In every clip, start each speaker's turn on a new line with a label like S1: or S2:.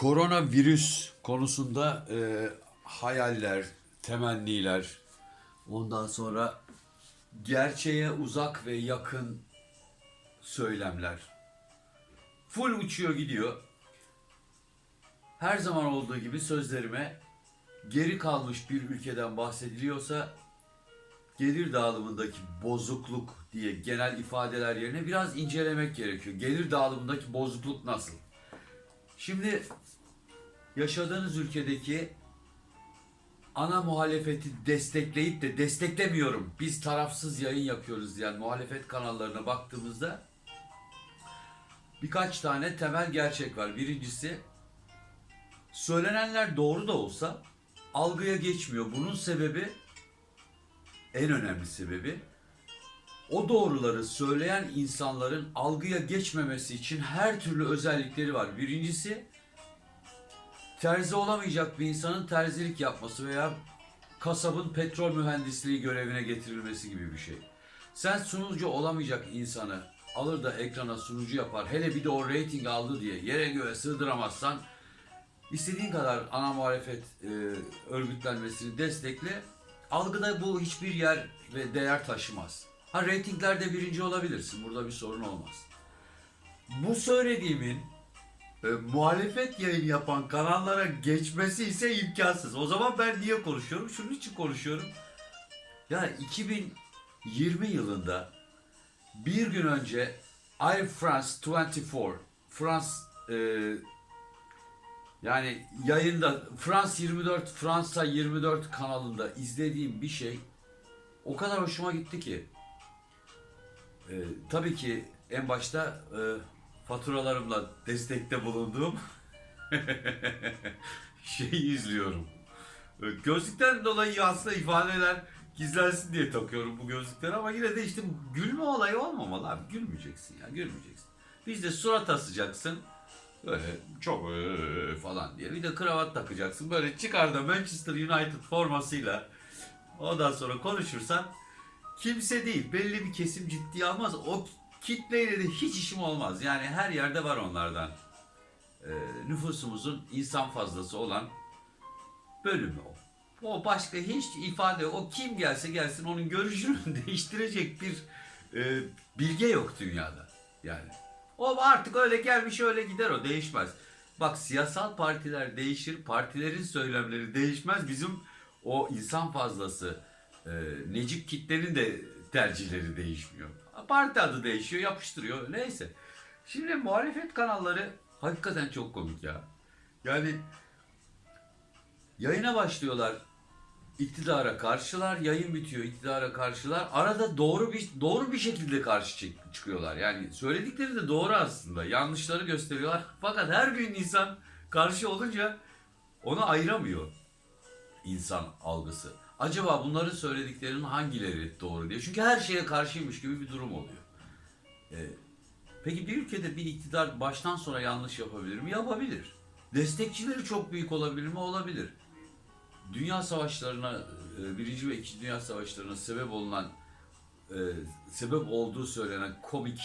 S1: koronavirüs konusunda e, hayaller, temenniler, ondan sonra gerçeğe uzak ve yakın söylemler. Full uçuyor gidiyor. Her zaman olduğu gibi sözlerime geri kalmış bir ülkeden bahsediliyorsa gelir dağılımındaki bozukluk diye genel ifadeler yerine biraz incelemek gerekiyor. Gelir dağılımındaki bozukluk nasıl? Şimdi yaşadığınız ülkedeki ana muhalefeti destekleyip de desteklemiyorum. Biz tarafsız yayın yapıyoruz diyen muhalefet kanallarına baktığımızda birkaç tane temel gerçek var. Birincisi söylenenler doğru da olsa algıya geçmiyor. Bunun sebebi en önemli sebebi o doğruları söyleyen insanların algıya geçmemesi için her türlü özellikleri var. Birincisi terzi olamayacak bir insanın terzilik yapması veya kasabın petrol mühendisliği görevine getirilmesi gibi bir şey. Sen sunucu olamayacak insanı alır da ekrana sunucu yapar. Hele bir de o reyting aldı diye yere göğe sığdıramazsan istediğin kadar ana muhalefet e, örgütlenmesini destekle. Algıda bu hiçbir yer ve değer taşımaz. Ha reytinglerde birinci olabilirsin. Burada bir sorun olmaz. Bu söylediğimin e, muhalefet yayın yapan kanallara geçmesi ise imkansız. O zaman ben niye konuşuyorum? Şunun için konuşuyorum. Ya 2020 yılında bir gün önce Air France 24 Frans e, yani yayında Frans 24 Fransa 24 kanalında izlediğim bir şey o kadar hoşuma gitti ki. E, tabii ki en başta e, faturalarımla destekte bulunduğum şeyi izliyorum. E, Gözlükten dolayı aslında ifadeler gizlensin diye takıyorum bu gözlükleri ama yine de işte gülme olayı olmamalı abi. Gülmeyeceksin ya gülmeyeceksin. Bizde surat asacaksın. Böyle çok "Ee" falan diye. Bir de kravat takacaksın. Böyle çıkar Manchester United formasıyla ondan sonra konuşursan kimse değil. Belli bir kesim ciddiye almaz. O kitleyle de hiç işim olmaz. Yani her yerde var onlardan. Ee, nüfusumuzun insan fazlası olan bölümü o. O başka hiç ifade o kim gelse gelsin onun görüşünü değiştirecek bir e, bilge yok dünyada. Yani o artık öyle gelmiş öyle gider o değişmez. Bak siyasal partiler değişir, partilerin söylemleri değişmez. Bizim o insan fazlası e, necip kitlenin de tercihleri değişmiyor. Parti adı değişiyor, yapıştırıyor. Neyse. Şimdi muhalefet kanalları hakikaten çok komik ya. Yani yayına başlıyorlar. iktidara karşılar, yayın bitiyor iktidara karşılar. Arada doğru bir doğru bir şekilde karşı çık- çıkıyorlar. Yani söyledikleri de doğru aslında. Yanlışları gösteriyorlar. Fakat her gün insan karşı olunca onu ayıramıyor insan algısı. Acaba bunların söylediklerinin hangileri doğru diye. Çünkü her şeye karşıymış gibi bir durum oluyor. Ee, peki bir ülkede bir iktidar baştan sona yanlış yapabilir mi? Yapabilir. Destekçileri çok büyük olabilir mi? Olabilir. Dünya savaşlarına, e, birinci ve ikinci dünya savaşlarına sebep olunan, e, sebep olduğu söylenen komik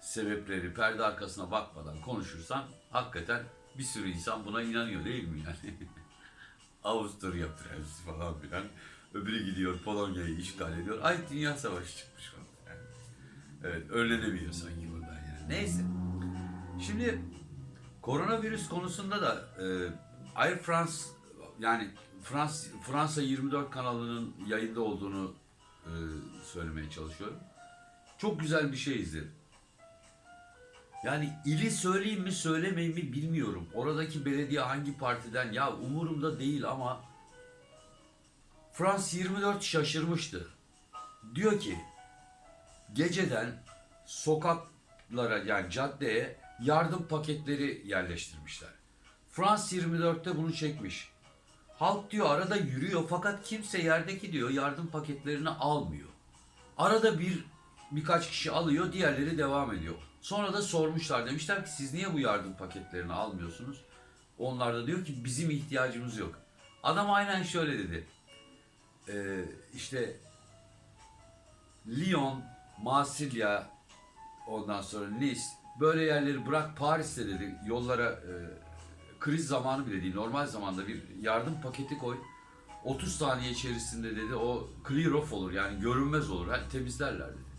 S1: sebepleri perde arkasına bakmadan konuşursan hakikaten bir sürü insan buna inanıyor değil mi yani? Avusturya prensi falan filan. Öbürü gidiyor Polonya'yı işgal ediyor. Ay dünya savaşı çıkmış falan. Yani. Evet önlenemiyor sanki buradan yani. Neyse. Şimdi koronavirüs konusunda da e, Air France yani Frans, Fransa 24 kanalının yayında olduğunu e, söylemeye çalışıyorum. Çok güzel bir şey izledim. Yani ili söyleyeyim mi söylemeyeyim mi bilmiyorum. Oradaki belediye hangi partiden ya umurumda değil ama Frans 24 şaşırmıştı. Diyor ki geceden sokaklara yani caddeye yardım paketleri yerleştirmişler. Frans 24'te bunu çekmiş. Halk diyor arada yürüyor fakat kimse yerdeki diyor yardım paketlerini almıyor. Arada bir birkaç kişi alıyor, diğerleri devam ediyor. Sonra da sormuşlar demişler ki siz niye bu yardım paketlerini almıyorsunuz? Onlar da diyor ki bizim ihtiyacımız yok. Adam aynen şöyle dedi. Ee, işte Lyon, Marsilya, ondan sonra Nice böyle yerleri bırak Paris'te dedi yollara e, kriz zamanı bile değil. Normal zamanda bir yardım paketi koy. 30 saniye içerisinde dedi o clear off olur yani görünmez olur. Ha, temizlerler dedi.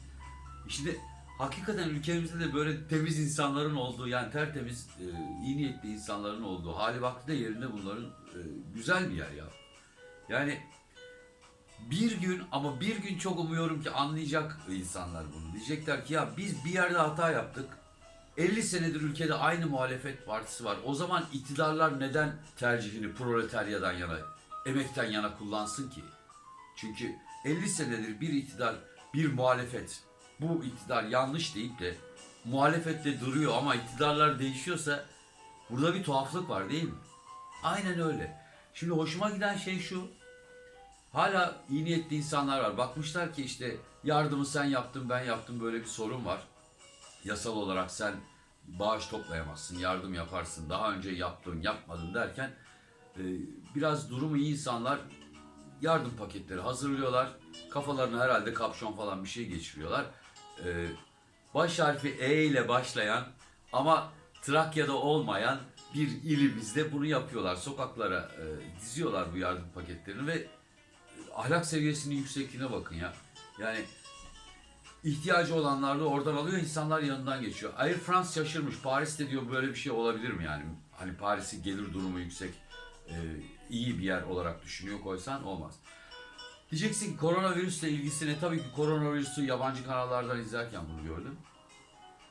S1: İşte hakikaten ülkemizde de böyle temiz insanların olduğu yani tertemiz e, iyi niyetli insanların olduğu hali vakti de yerinde bunların e, güzel bir yer ya. Yani bir gün ama bir gün çok umuyorum ki anlayacak insanlar bunu. Diyecekler ki ya biz bir yerde hata yaptık. 50 senedir ülkede aynı muhalefet partisi var. O zaman iktidarlar neden tercihini proletaryadan yana, emekten yana kullansın ki? Çünkü 50 senedir bir iktidar, bir muhalefet, bu iktidar yanlış deyip de muhalefette duruyor ama iktidarlar değişiyorsa burada bir tuhaflık var değil mi? Aynen öyle. Şimdi hoşuma giden şey şu. Hala iyi niyetli insanlar var. Bakmışlar ki işte yardımı sen yaptın ben yaptım böyle bir sorun var. Yasal olarak sen bağış toplayamazsın, yardım yaparsın. Daha önce yaptın, yapmadın derken e, biraz durumu iyi insanlar yardım paketleri hazırlıyorlar. Kafalarına herhalde kapşon falan bir şey geçiriyorlar. E, baş harfi E ile başlayan ama Trakya'da olmayan bir ilimizde bunu yapıyorlar. Sokaklara e, diziyorlar bu yardım paketlerini ve ahlak seviyesinin yüksekliğine bakın ya. Yani ihtiyacı olanlar da oradan alıyor, insanlar yanından geçiyor. Air France şaşırmış. Paris'te diyor böyle bir şey olabilir mi yani? Hani Paris'i gelir durumu yüksek, e, iyi bir yer olarak düşünüyor koysan olmaz. Diyeceksin koronavirüsle ilgisine tabii ki koronavirüsü yabancı kanallardan izlerken bunu gördüm.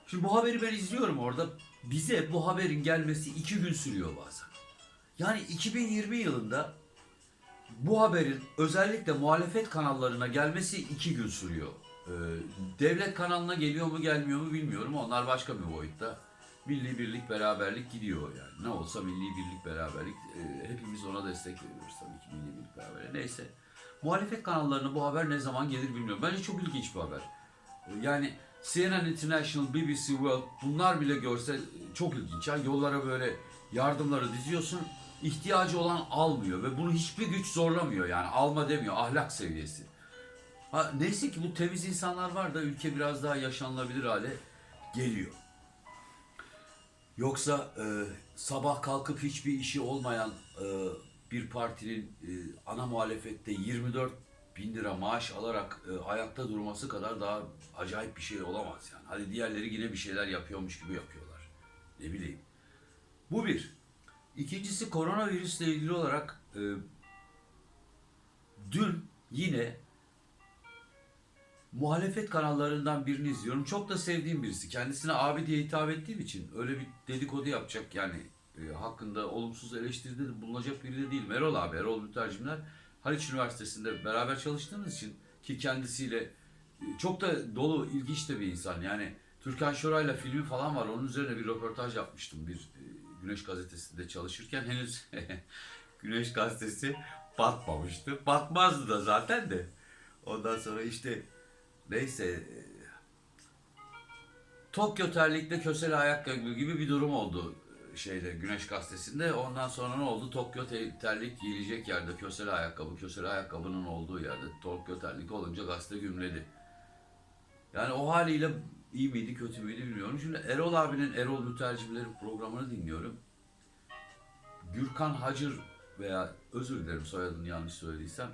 S1: Şimdi bu haberi ben izliyorum orada. Bize bu haberin gelmesi iki gün sürüyor bazen. Yani 2020 yılında bu haberin özellikle muhalefet kanallarına gelmesi iki gün sürüyor. Ee, devlet kanalına geliyor mu gelmiyor mu bilmiyorum. Onlar başka bir boyutta. Milli birlik beraberlik gidiyor yani. Ne olsa milli birlik beraberlik. e, hepimiz ona destek veriyoruz tabii ki milli birlik beraberlik. Neyse. Muhalefet kanallarına bu haber ne zaman gelir bilmiyorum. Bence çok ilginç bir haber. Ee, Yani CNN International, BBC World bunlar bile görse e, çok ilginç. Yani yollara böyle yardımları diziyorsun. İhtiyacı olan almıyor ve bunu hiçbir güç zorlamıyor yani alma demiyor ahlak seviyesi. Ha, neyse ki bu temiz insanlar var da ülke biraz daha yaşanılabilir hale geliyor. Yoksa e, sabah kalkıp hiçbir işi olmayan e, bir partinin e, ana muhalefette 24 bin lira maaş alarak e, ayakta durması kadar daha acayip bir şey olamaz yani. Hadi diğerleri yine bir şeyler yapıyormuş gibi yapıyorlar. Ne bileyim. Bu bir. İkincisi koronavirüsle ilgili olarak e, dün yine muhalefet kanallarından birini izliyorum. Çok da sevdiğim birisi. Kendisine abi diye hitap ettiğim için öyle bir dedikodu yapacak yani e, hakkında olumsuz eleştiride de bulunacak biri de değilim. Erol abi, Erol Mütercimler Haliç Üniversitesi'nde beraber çalıştığımız için ki kendisiyle e, çok da dolu, ilginç de bir insan. Yani Türkan Şoray'la filmi falan var. Onun üzerine bir röportaj yapmıştım bir e, Güneş Gazetesi'nde çalışırken. Henüz Güneş Gazetesi batmamıştı. Batmazdı da zaten de. Ondan sonra işte neyse e, Tokyo terlikle kösele ayakkabı gibi bir durum oldu e, şeyde Güneş Gazetesi'nde. Ondan sonra ne oldu? Tokyo te- terlik giyilecek yerde kösele ayakkabı, kösele ayakkabının olduğu yerde Tokyo terlik olunca gazete gümledi. Yani o haliyle iyi miydi kötü müydü bilmiyorum. Şimdi Erol abinin Erol Mütercimlerin programını dinliyorum. Gürkan Hacır veya özür dilerim soyadını yanlış söylediysem.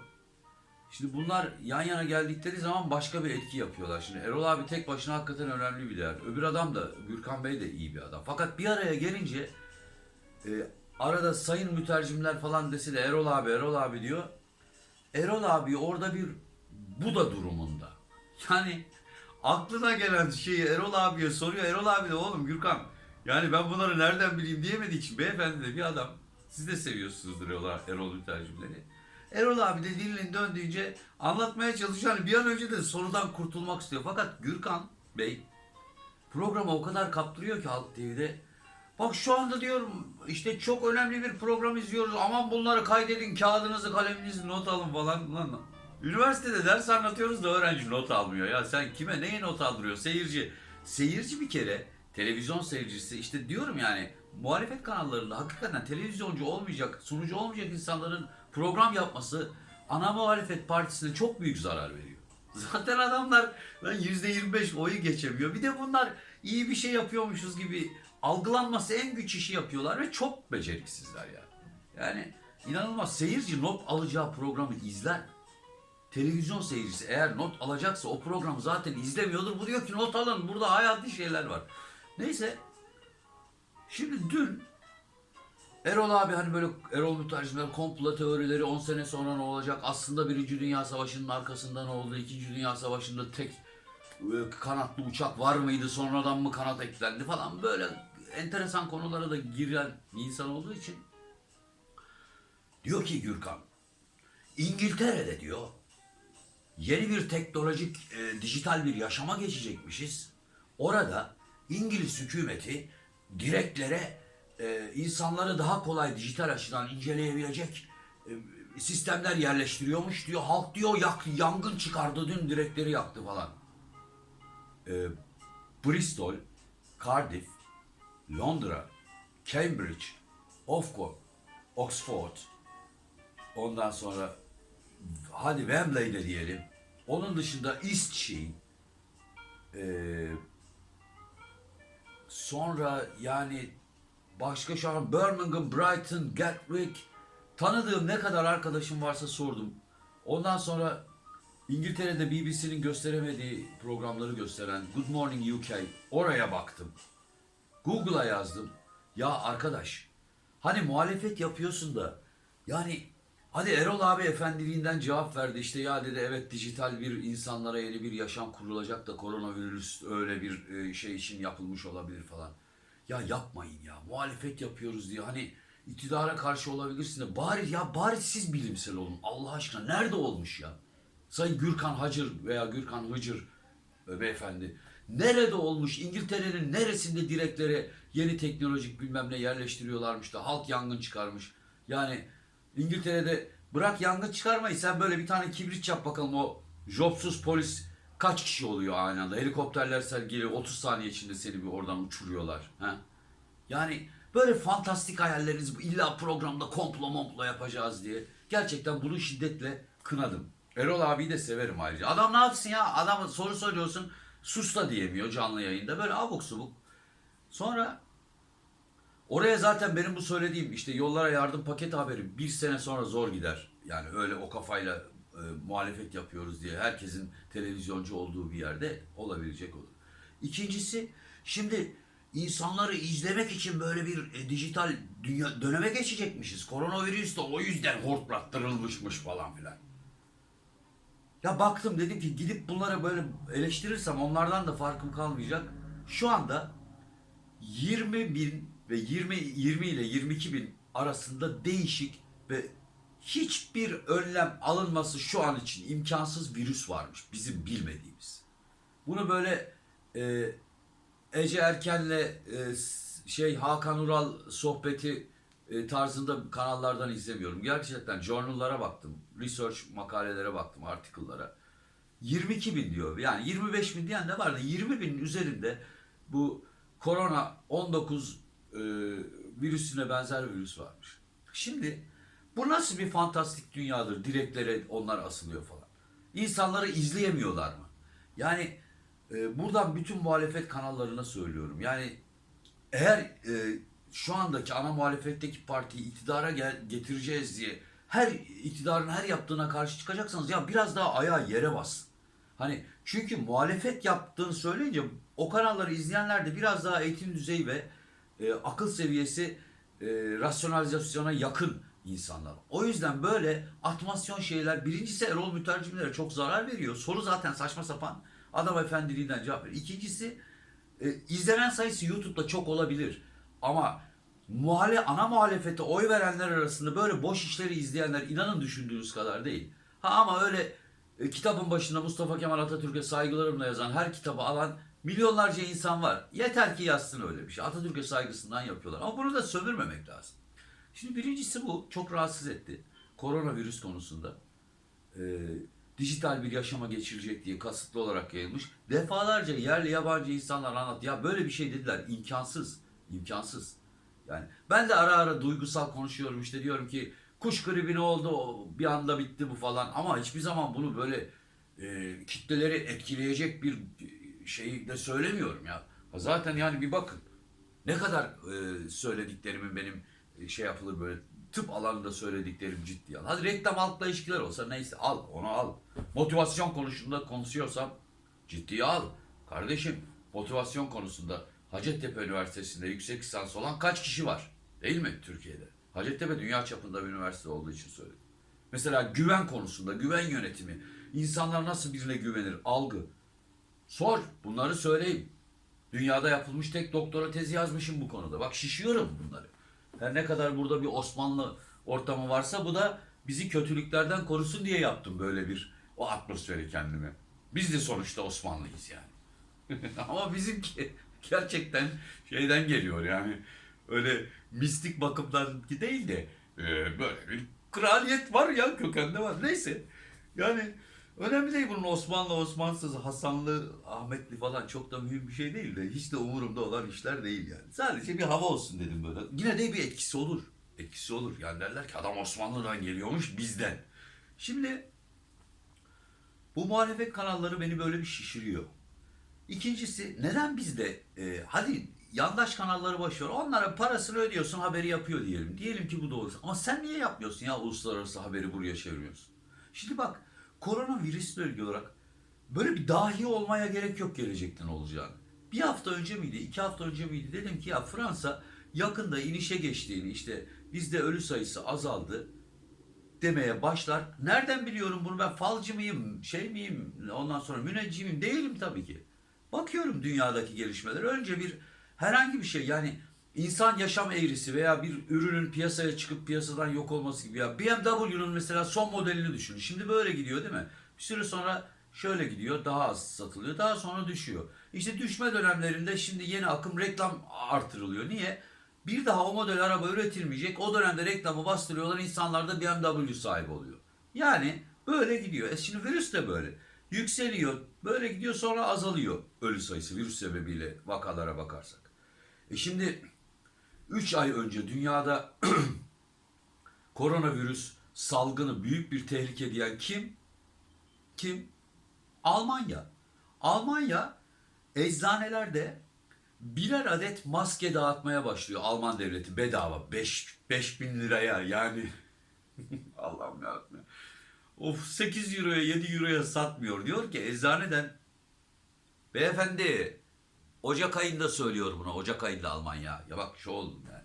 S1: Şimdi bunlar yan yana geldikleri zaman başka bir etki yapıyorlar. Şimdi Erol abi tek başına hakikaten önemli bir değer. Öbür adam da Gürkan Bey de iyi bir adam. Fakat bir araya gelince e, arada sayın mütercimler falan dese de Erol abi Erol abi diyor. Erol abi orada bir Buda durumunda. Yani aklına gelen şeyi Erol abiye soruyor. Erol abi de oğlum Gürkan yani ben bunları nereden bileyim diyemediği için beyefendi de bir adam. Siz de seviyorsunuzdur Erol, Erol mütercimleri. Erol abi de dilinin döndüğünce anlatmaya çalışıyor. Hani bir an önce de sorudan kurtulmak istiyor. Fakat Gürkan Bey programı o kadar kaptırıyor ki Halk TV'de. Bak şu anda diyorum işte çok önemli bir program izliyoruz. Aman bunları kaydedin kağıdınızı kaleminizi not alın falan. Lan, üniversitede ders anlatıyoruz da öğrenci not almıyor. Ya sen kime neye not aldırıyor? Seyirci. Seyirci bir kere televizyon seyircisi işte diyorum yani muhalefet kanallarında hakikaten televizyoncu olmayacak, sunucu olmayacak insanların program yapması ana muhalefet partisine çok büyük zarar veriyor. Zaten adamlar lan %25 oyu geçemiyor. Bir de bunlar iyi bir şey yapıyormuşuz gibi algılanması en güç işi yapıyorlar ve çok beceriksizler yani. Yani inanılmaz seyirci not alacağı programı izler. Televizyon seyircisi eğer not alacaksa o programı zaten izlemiyordur. Bu diyor ki not alın burada hayati şeyler var. Neyse şimdi dün Erol abi hani böyle Erol Mütercimler komplo teorileri 10 sene sonra ne olacak? Aslında Birinci Dünya Savaşı'nın arkasında ne oldu? İkinci Dünya Savaşı'nda tek e, kanatlı uçak var mıydı? Sonradan mı kanat eklendi falan böyle enteresan konulara da giren insan olduğu için diyor ki Gürkan İngiltere'de diyor yeni bir teknolojik e, dijital bir yaşama geçecekmişiz. Orada İngiliz hükümeti direklere e, insanları daha kolay dijital açıdan inceleyebilecek e, sistemler yerleştiriyormuş diyor. Halk diyor yak, yangın çıkardı dün direkleri yaktı falan. E, Bristol, Cardiff, Londra, Cambridge, Oxford, Oxford, ondan sonra hadi Wembley'de diyelim. Onun dışında East Sheen, ee, sonra yani başka şu an Birmingham, Brighton, Gatwick tanıdığım ne kadar arkadaşım varsa sordum. Ondan sonra İngiltere'de BBC'nin gösteremediği programları gösteren Good Morning UK oraya baktım. Google'a yazdım. Ya arkadaş hani muhalefet yapıyorsun da yani hadi Erol abi efendiliğinden cevap verdi işte ya dedi evet dijital bir insanlara yeni bir yaşam kurulacak da koronavirüs öyle bir e, şey için yapılmış olabilir falan. Ya yapmayın ya muhalefet yapıyoruz diye hani iktidara karşı olabilirsin de bari ya bari siz bilimsel olun Allah aşkına nerede olmuş ya? Sayın Gürkan Hacır veya Gürkan Hıcır e, beyefendi. Nerede olmuş? İngiltere'nin neresinde direklere yeni teknolojik bilmem ne yerleştiriyorlarmış da halk yangın çıkarmış. Yani İngiltere'de bırak yangın çıkarmayı sen böyle bir tane kibrit yap bakalım o jobsuz polis kaç kişi oluyor aynı anda. Helikopterler geliyor 30 saniye içinde seni bir oradan uçuruyorlar. Ha? Yani böyle fantastik hayalleriniz illa programda komplo momplo yapacağız diye. Gerçekten bunu şiddetle kınadım. Erol abiyi de severim ayrıca. Adam ne yapsın ya? Adam soru soruyorsun sus da diyemiyor canlı yayında. Böyle abuk subuk. Sonra oraya zaten benim bu söylediğim işte yollara yardım paket haberi bir sene sonra zor gider. Yani öyle o kafayla e, muhalefet yapıyoruz diye herkesin televizyoncu olduğu bir yerde olabilecek olur. İkincisi şimdi insanları izlemek için böyle bir e, dijital dünya döneme geçecekmişiz. Koronavirüs de o yüzden hortlattırılmışmış falan filan. Ya baktım dedim ki gidip bunlara böyle eleştirirsem onlardan da farkım kalmayacak. Şu anda 20 bin ve 20, 20 ile 22 bin arasında değişik ve hiçbir önlem alınması şu an için imkansız virüs varmış bizim bilmediğimiz. Bunu böyle e, Ece Erken'le e, şey Hakan Ural sohbeti e, tarzında kanallardan izlemiyorum. Gerçekten journal'lara baktım, research makalelere baktım, article'lara. 22 bin diyor. Yani 25 bin diyen de var da 20 binin üzerinde bu korona 19 e, virüsüne benzer virüs varmış. Şimdi bu nasıl bir fantastik dünyadır? Direklere onlar asılıyor falan. İnsanları izleyemiyorlar mı? Yani e, buradan bütün muhalefet kanallarına söylüyorum. Yani eğer e, şu andaki ana muhalefetteki partiyi iktidara gel, getireceğiz diye her iktidarın her yaptığına karşı çıkacaksanız ya biraz daha ayağı yere bas. Hani çünkü muhalefet yaptığını söyleyince o kanalları izleyenler de biraz daha eğitim düzeyi ve e, akıl seviyesi e, rasyonalizasyona yakın insanlar. O yüzden böyle atmasyon şeyler birincisi Erol mütercimlere çok zarar veriyor. Soru zaten saçma sapan adam efendiliğinden cevap veriyor. İkincisi e, izlenen sayısı YouTube'da çok olabilir. Ama muhale, ana muhalefete oy verenler arasında böyle boş işleri izleyenler inanın düşündüğünüz kadar değil. Ha ama öyle e, kitabın başında Mustafa Kemal Atatürk'e saygılarımla yazan her kitabı alan milyonlarca insan var. Yeter ki yazsın öyle bir şey. Atatürk'e saygısından yapıyorlar. Ama bunu da sömürmemek lazım. Şimdi birincisi bu. Çok rahatsız etti. Koronavirüs konusunda. Ee, dijital bir yaşama geçirecek diye kasıtlı olarak yayılmış. Defalarca yerli yabancı insanlar anlat. Ya böyle bir şey dediler. İmkansız. İmkansız. Yani ben de ara ara duygusal konuşuyorum işte diyorum ki kuş gribi ne oldu bir anda bitti bu falan ama hiçbir zaman bunu böyle e, kitleleri etkileyecek bir şey de söylemiyorum ya. Zaten yani bir bakın Ne kadar e, söylediklerimin benim e, şey yapılır böyle tıp alanında söylediklerim ciddi al. Hadi reklam halkla ilişkiler olsa neyse al onu al. Motivasyon konusunda konuşuyorsam ciddiye al. Kardeşim motivasyon konusunda Hacettepe Üniversitesi'nde yüksek lisans olan kaç kişi var? Değil mi Türkiye'de? Hacettepe dünya çapında bir üniversite olduğu için söyledim. Mesela güven konusunda, güven yönetimi. insanlar nasıl birine güvenir? Algı. Sor. Bunları söyleyeyim. Dünyada yapılmış tek doktora tezi yazmışım bu konuda. Bak şişiyorum bunları. Her ne kadar burada bir Osmanlı ortamı varsa bu da bizi kötülüklerden korusun diye yaptım böyle bir o atmosferi kendime. Biz de sonuçta Osmanlıyız yani. Ama bizimki gerçekten şeyden geliyor yani. Öyle mistik bakımdan değil de e, böyle bir kraliyet var ya kökende var. Neyse. Yani önemli değil bunun Osmanlı, Osmansız, Hasanlı, Ahmetli falan çok da mühim bir şey değil de hiç de umurumda olan işler değil yani. Sadece bir hava olsun dedim böyle. Yine de bir etkisi olur. Etkisi olur. Yani derler ki adam Osmanlı'dan geliyormuş bizden. Şimdi bu muhalefet kanalları beni böyle bir şişiriyor. İkincisi neden bizde e, hadi yandaş kanalları ver onlara parasını ödüyorsun haberi yapıyor diyelim. Diyelim ki bu doğru. Ama sen niye yapmıyorsun ya uluslararası haberi buraya çeviriyorsun? Şimdi bak koronavirüsle ilgili olarak böyle bir dahi olmaya gerek yok gelecekten olacağını. Bir hafta önce miydi, iki hafta önce miydi dedim ki ya Fransa yakında inişe geçtiğini işte bizde ölü sayısı azaldı demeye başlar. Nereden biliyorum bunu ben falcı mıyım, şey miyim, ondan sonra müneccimim değilim tabii ki. Bakıyorum dünyadaki gelişmeler. Önce bir herhangi bir şey yani insan yaşam eğrisi veya bir ürünün piyasaya çıkıp piyasadan yok olması gibi. Ya BMW'nun mesela son modelini düşünün. Şimdi böyle gidiyor değil mi? Bir süre sonra şöyle gidiyor daha az satılıyor daha sonra düşüyor. İşte düşme dönemlerinde şimdi yeni akım reklam artırılıyor. Niye? Bir daha o model araba üretilmeyecek. O dönemde reklamı bastırıyorlar. insanlar da BMW sahibi oluyor. Yani böyle gidiyor. E şimdi virüs de böyle. Yükseliyor. Böyle gidiyor sonra azalıyor ölü sayısı virüs sebebiyle vakalara bakarsak. E şimdi 3 ay önce dünyada koronavirüs salgını büyük bir tehlike diyen kim? Kim? Almanya. Almanya eczanelerde birer adet maske dağıtmaya başlıyor Alman devleti bedava 5 bin liraya yani Allah'ım yarabbim. Of 8 euroya 7 euroya satmıyor. Diyor ki eczaneden beyefendi Ocak ayında söylüyor buna. Ocak ayında Almanya. Ya bak şu oldum yani.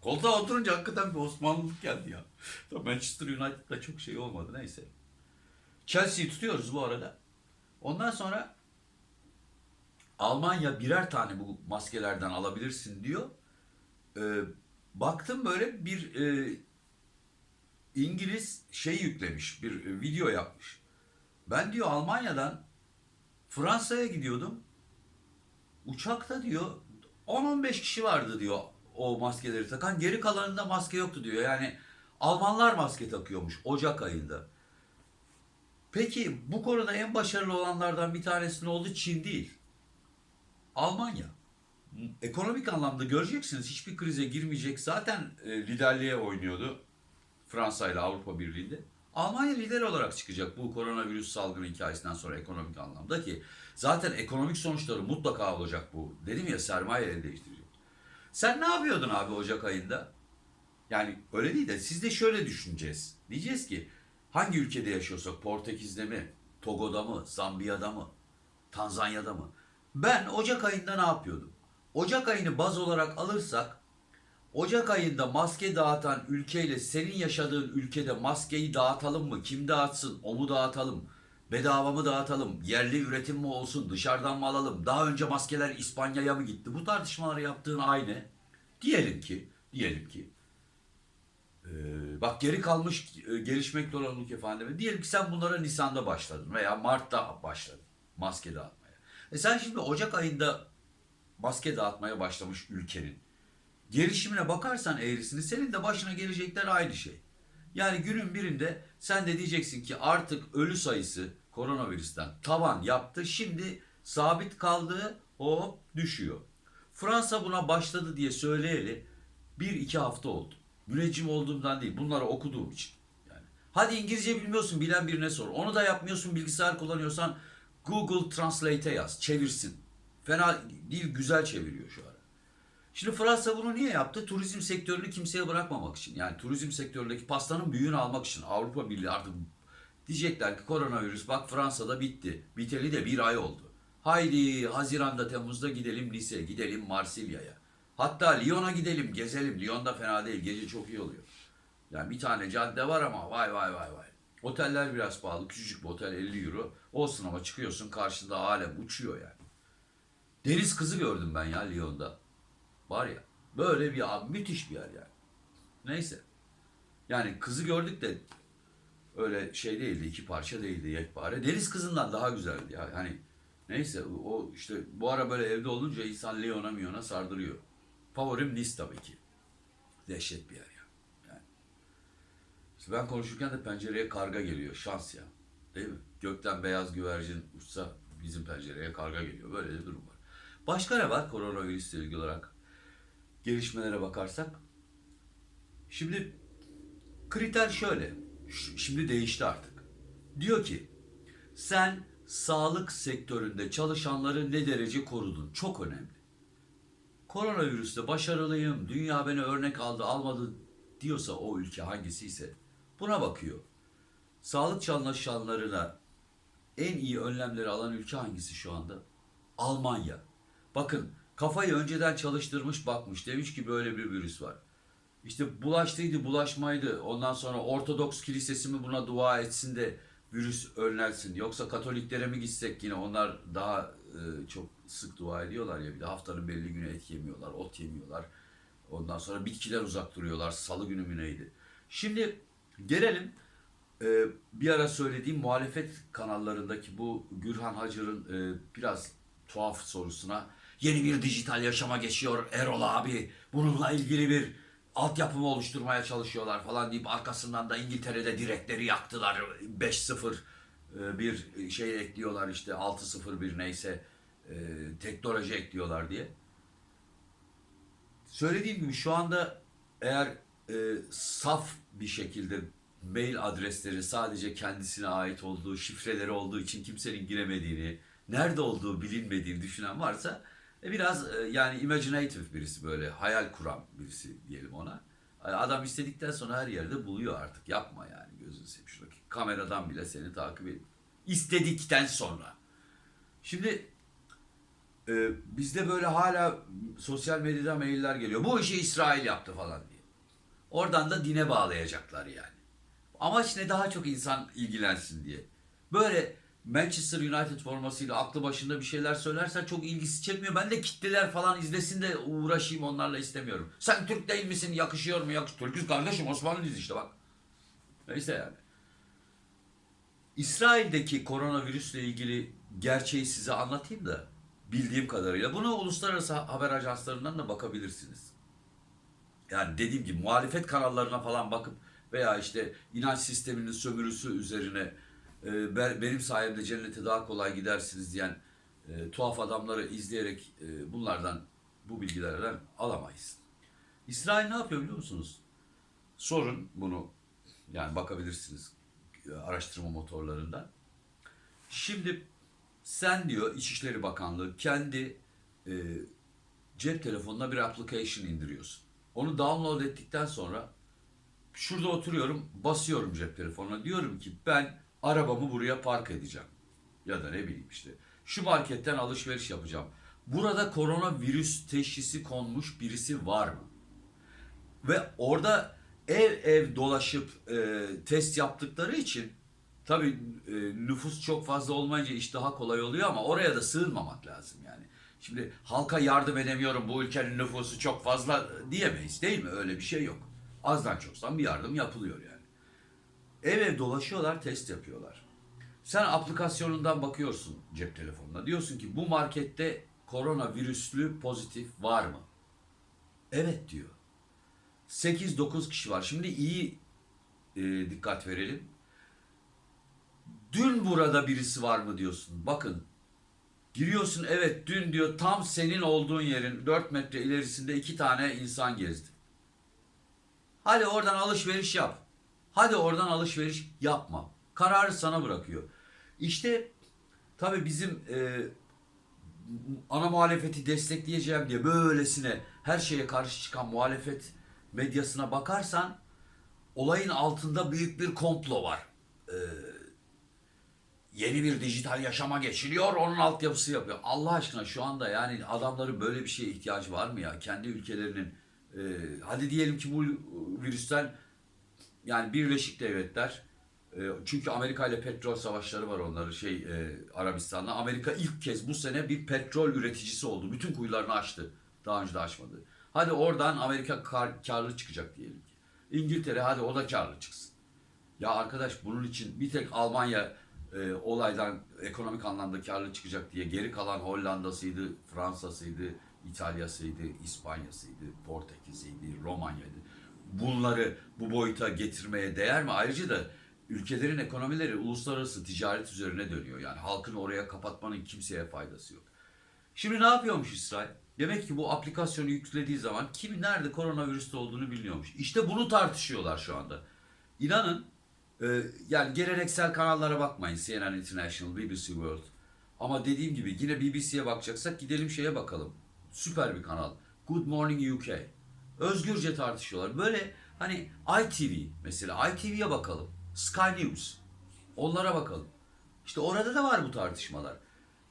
S1: Koltuğa oturunca hakikaten bir Osmanlılık geldi ya. Manchester United'da çok şey olmadı neyse. Chelsea'yi tutuyoruz bu arada. Ondan sonra Almanya birer tane bu maskelerden alabilirsin diyor. Ee, baktım böyle bir e, İngiliz şey yüklemiş, bir video yapmış. Ben diyor Almanya'dan Fransa'ya gidiyordum. Uçakta diyor 10-15 kişi vardı diyor o maskeleri takan. Geri kalanında maske yoktu diyor. Yani Almanlar maske takıyormuş Ocak ayında. Peki bu konuda en başarılı olanlardan bir tanesi ne oldu? Çin değil. Almanya. Ekonomik anlamda göreceksiniz hiçbir krize girmeyecek. Zaten e, liderliğe oynuyordu Fransa ile Avrupa Birliği'nde. Almanya lider olarak çıkacak bu koronavirüs salgını hikayesinden sonra ekonomik anlamda ki zaten ekonomik sonuçları mutlaka olacak bu. Dedim ya sermaye el değiştirecek. Sen ne yapıyordun abi Ocak ayında? Yani öyle değil de siz de şöyle düşüneceğiz. Diyeceğiz ki hangi ülkede yaşıyorsak Portekiz'de mi, Togo'da mı, Zambiya'da mı, Tanzanya'da mı? Ben Ocak ayında ne yapıyordum? Ocak ayını baz olarak alırsak Ocak ayında maske dağıtan ülkeyle senin yaşadığın ülkede maskeyi dağıtalım mı? Kim dağıtsın? O mu dağıtalım? Bedava mı dağıtalım? Yerli üretim mi olsun? Dışarıdan mı alalım? Daha önce maskeler İspanya'ya mı gitti? Bu tartışmaları yaptığın aynı. Diyelim ki, diyelim ki ee, bak geri kalmış e, gelişmekte olan ülke efendime. Diyelim ki sen bunlara Nisan'da başladın veya Mart'ta başladın maske dağıtmaya. E sen şimdi Ocak ayında maske dağıtmaya başlamış ülkenin gelişimine bakarsan eğrisini senin de başına gelecekler aynı şey. Yani günün birinde sen de diyeceksin ki artık ölü sayısı koronavirüsten tavan yaptı. Şimdi sabit kaldığı hop düşüyor. Fransa buna başladı diye söyleyeli bir iki hafta oldu. Müneccim olduğumdan değil bunları okuduğum için. Yani. Hadi İngilizce bilmiyorsun bilen birine sor. Onu da yapmıyorsun bilgisayar kullanıyorsan Google Translate'e yaz çevirsin. Fena değil güzel çeviriyor şu ara. Şimdi Fransa bunu niye yaptı? Turizm sektörünü kimseye bırakmamak için. Yani turizm sektöründeki pastanın büyüğünü almak için. Avrupa Birliği artık diyecekler ki koronavirüs bak Fransa'da bitti. Biteli de bir ay oldu. Haydi Haziran'da Temmuz'da gidelim Nice, gidelim Marsilya'ya. Hatta Lyon'a gidelim, gezelim. Lyon'da fena değil, gece çok iyi oluyor. Yani bir tane cadde var ama vay vay vay vay. Oteller biraz pahalı. Küçücük bir otel 50 euro. Olsun ama çıkıyorsun karşında alem uçuyor yani. Deniz kızı gördüm ben ya Lyon'da. Var ya böyle bir abi müthiş bir yer yani. Neyse. Yani kızı gördük de öyle şey değildi iki parça değildi yekpare. Deniz kızından daha güzeldi ya. Hani neyse o işte bu ara böyle evde olunca insan Lyon'a Miyon'a sardırıyor. Favorim Nice tabii ki. Dehşet bir yer ya. Yani. İşte ben konuşurken de pencereye karga geliyor. Şans ya. Değil mi? Gökten beyaz güvercin uçsa bizim pencereye karga geliyor. Böyle bir durum var. Başka ne var koronavirüsle ilgili olarak? Gelişmelere bakarsak. Şimdi kriter şöyle. Şimdi değişti artık. Diyor ki sen sağlık sektöründe çalışanları ne derece korudun? Çok önemli. Koronavirüste başarılıyım, dünya beni örnek aldı, almadı diyorsa o ülke hangisiyse buna bakıyor. Sağlık çalışanlarına en iyi önlemleri alan ülke hangisi şu anda? Almanya. Bakın kafayı önceden çalıştırmış bakmış. Demiş ki böyle bir virüs var. İşte bulaştıydı bulaşmaydı. Ondan sonra Ortodoks kilisesi mi buna dua etsin de virüs önlensin. Yoksa Katoliklere mi gitsek yine onlar daha e, çok sık dua ediyorlar ya. Bir de haftanın belli günü et yemiyorlar, ot yemiyorlar. Ondan sonra bitkiler uzak duruyorlar. Salı günü mü neydi? Şimdi gelelim e, bir ara söylediğim muhalefet kanallarındaki bu Gürhan Hacır'ın e, biraz tuhaf sorusuna yeni bir dijital yaşama geçiyor Erol abi. Bununla ilgili bir altyapımı oluşturmaya çalışıyorlar falan deyip arkasından da İngiltere'de direkleri yaktılar. 5-0 e, bir şey ekliyorlar işte 6-0 bir neyse e, teknoloji ekliyorlar diye. Söylediğim gibi şu anda eğer e, saf bir şekilde mail adresleri sadece kendisine ait olduğu, şifreleri olduğu için kimsenin giremediğini, nerede olduğu bilinmediğini düşünen varsa biraz e, yani imaginative birisi böyle hayal kuran birisi diyelim ona. E, Adam istedikten sonra her yerde buluyor artık. Yapma yani gözünü seveyim şuradaki kameradan bile seni takip ediyor. İstedikten sonra. Şimdi e, bizde böyle hala sosyal medyada mailler geliyor. Bu işi İsrail yaptı falan diye. Oradan da dine bağlayacaklar yani. Amaç ne daha çok insan ilgilensin diye. Böyle Manchester United formasıyla aklı başında bir şeyler söylersen çok ilgisi çekmiyor. Ben de kitleler falan izlesin de uğraşayım onlarla istemiyorum. Sen Türk değil misin? Yakışıyor mu? Yakış Türk'üz kardeşim Osmanlıyız işte bak. Neyse yani. İsrail'deki koronavirüsle ilgili gerçeği size anlatayım da bildiğim kadarıyla. Bunu uluslararası haber ajanslarından da bakabilirsiniz. Yani dediğim gibi muhalefet kanallarına falan bakıp veya işte inanç sisteminin sömürüsü üzerine e, ben- benim sayemde cennete daha kolay gidersiniz diyen e, tuhaf adamları izleyerek e, bunlardan bu bilgilerden alamayız. İsrail ne yapıyor biliyor musunuz? Sorun bunu yani bakabilirsiniz e, araştırma motorlarından. Şimdi sen diyor İçişleri Bakanlığı kendi e, cep telefonuna bir application indiriyorsun. Onu download ettikten sonra şurada oturuyorum, basıyorum cep telefonuna. Diyorum ki ben arabamı buraya park edeceğim. Ya da ne bileyim işte. Şu marketten alışveriş yapacağım. Burada koronavirüs teşhisi konmuş birisi var mı? Ve orada ev ev dolaşıp e, test yaptıkları için tabii e, nüfus çok fazla olmayınca iş daha kolay oluyor ama oraya da sığınmamak lazım yani. Şimdi halka yardım edemiyorum bu ülkenin nüfusu çok fazla diyemeyiz değil mi? Öyle bir şey yok. Azdan çoktan bir yardım yapılıyor yani. Ev ev dolaşıyorlar test yapıyorlar. Sen aplikasyonundan bakıyorsun cep telefonuna. Diyorsun ki bu markette koronavirüslü pozitif var mı? Evet diyor. 8-9 kişi var. Şimdi iyi e, dikkat verelim. Dün burada birisi var mı diyorsun. Bakın giriyorsun evet dün diyor tam senin olduğun yerin 4 metre ilerisinde iki tane insan gezdi. Hadi oradan alışveriş yap. Hadi oradan alışveriş yapma. Kararı sana bırakıyor. İşte tabii bizim e, ana muhalefeti destekleyeceğim diye böylesine her şeye karşı çıkan muhalefet medyasına bakarsan olayın altında büyük bir komplo var. Ee, yeni bir dijital yaşama geçiliyor, onun altyapısı yapıyor. Allah aşkına şu anda yani adamların böyle bir şeye ihtiyacı var mı ya? Kendi ülkelerinin e, hadi diyelim ki bu virüsten yani Birleşik Devletler e, çünkü Amerika ile petrol savaşları var onların şey e, Arabistan'la. Amerika ilk kez bu sene bir petrol üreticisi oldu. Bütün kuyularını açtı. Daha önce de açmadı. Hadi oradan Amerika kar, karlı çıkacak diyelim ki. İngiltere hadi o da karlı çıksın. Ya arkadaş bunun için bir tek Almanya e, olaydan ekonomik anlamda karlı çıkacak diye geri kalan Hollanda'sıydı, Fransa'sıydı, İtalya'sıydı, İspanya'sıydı, Portekiz'iydi, Romanya'ydı. Bunları bu boyuta getirmeye değer mi? Ayrıca da ülkelerin ekonomileri uluslararası ticaret üzerine dönüyor. Yani halkın oraya kapatmanın kimseye faydası yok. Şimdi ne yapıyormuş İsrail? Demek ki bu aplikasyonu yüklediği zaman kimin nerede koronavirüste olduğunu biliyormuş. İşte bunu tartışıyorlar şu anda. İnanın e, yani geleneksel kanallara bakmayın. CNN International, BBC World. Ama dediğim gibi yine BBC'ye bakacaksak gidelim şeye bakalım. Süper bir kanal. Good Morning UK. Özgürce tartışıyorlar. Böyle hani ITV mesela ITV'ye bakalım. Sky News. Onlara bakalım. İşte orada da var bu tartışmalar.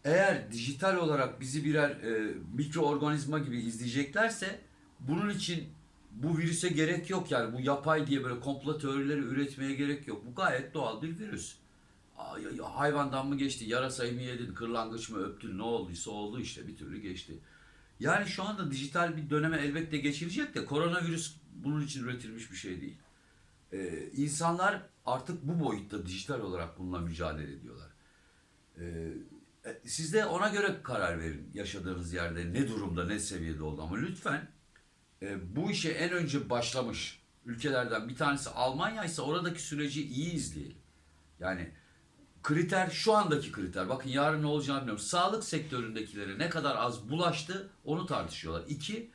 S1: Eğer dijital olarak bizi birer e, mikroorganizma gibi izleyeceklerse bunun için bu virüse gerek yok yani bu yapay diye böyle komplo teorileri üretmeye gerek yok. Bu gayet doğal bir virüs. Ay- ay- Hayvandan mı geçti, yarasayı mı yedin, kırlangıç mı öptün, ne olduysa oldu işte bir türlü geçti. Yani şu anda dijital bir döneme elbette geçilecek de koronavirüs bunun için üretilmiş bir şey değil. Ee, insanlar artık bu boyutta dijital olarak bununla mücadele ediyorlar. Ee, e, siz de ona göre karar verin yaşadığınız yerde ne durumda, ne seviyede oldu. Ama lütfen e, bu işe en önce başlamış ülkelerden bir tanesi Almanya ise oradaki süreci iyi izleyelim. Yani kriter şu andaki kriter. Bakın yarın ne olacağını bilmiyorum. Sağlık sektöründekilere ne kadar az bulaştı onu tartışıyorlar. İki,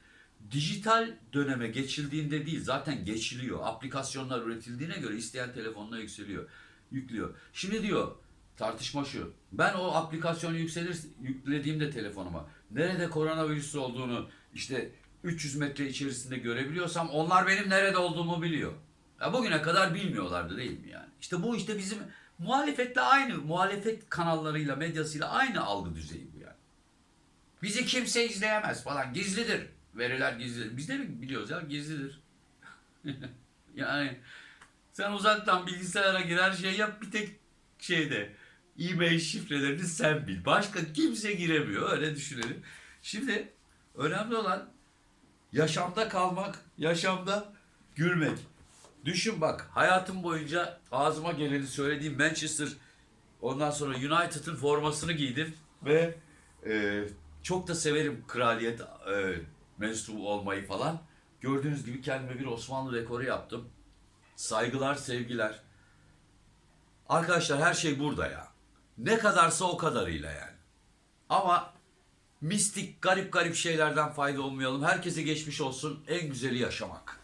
S1: dijital döneme geçildiğinde değil zaten geçiliyor. Aplikasyonlar üretildiğine göre isteyen telefonuna yükseliyor. Yüklüyor. Şimdi diyor tartışma şu. Ben o aplikasyonu yükselir, yüklediğimde telefonuma nerede koronavirüs olduğunu işte 300 metre içerisinde görebiliyorsam onlar benim nerede olduğumu biliyor. Ya bugüne kadar bilmiyorlardı değil mi yani? İşte bu işte bizim muhalefetle aynı, muhalefet kanallarıyla, medyasıyla aynı algı düzeyi bu yani. Bizi kimse izleyemez falan. Gizlidir. Veriler gizlidir. Biz de mi biliyoruz ya gizlidir. yani sen uzaktan bilgisayara girer şey yap bir tek şeyde e-mail şifrelerini sen bil. Başka kimse giremiyor. Öyle düşünelim. Şimdi önemli olan yaşamda kalmak, yaşamda gülmek. Düşün bak hayatım boyunca ağzıma geleni söylediğim Manchester ondan sonra United'ın formasını giydim ve e, çok da severim kraliyet e, mensubu olmayı falan. Gördüğünüz gibi kendime bir Osmanlı dekoru yaptım. Saygılar, sevgiler. Arkadaşlar her şey burada ya. Ne kadarsa o kadarıyla yani. Ama mistik, garip garip şeylerden fayda olmayalım. Herkese geçmiş olsun. En güzeli yaşamak.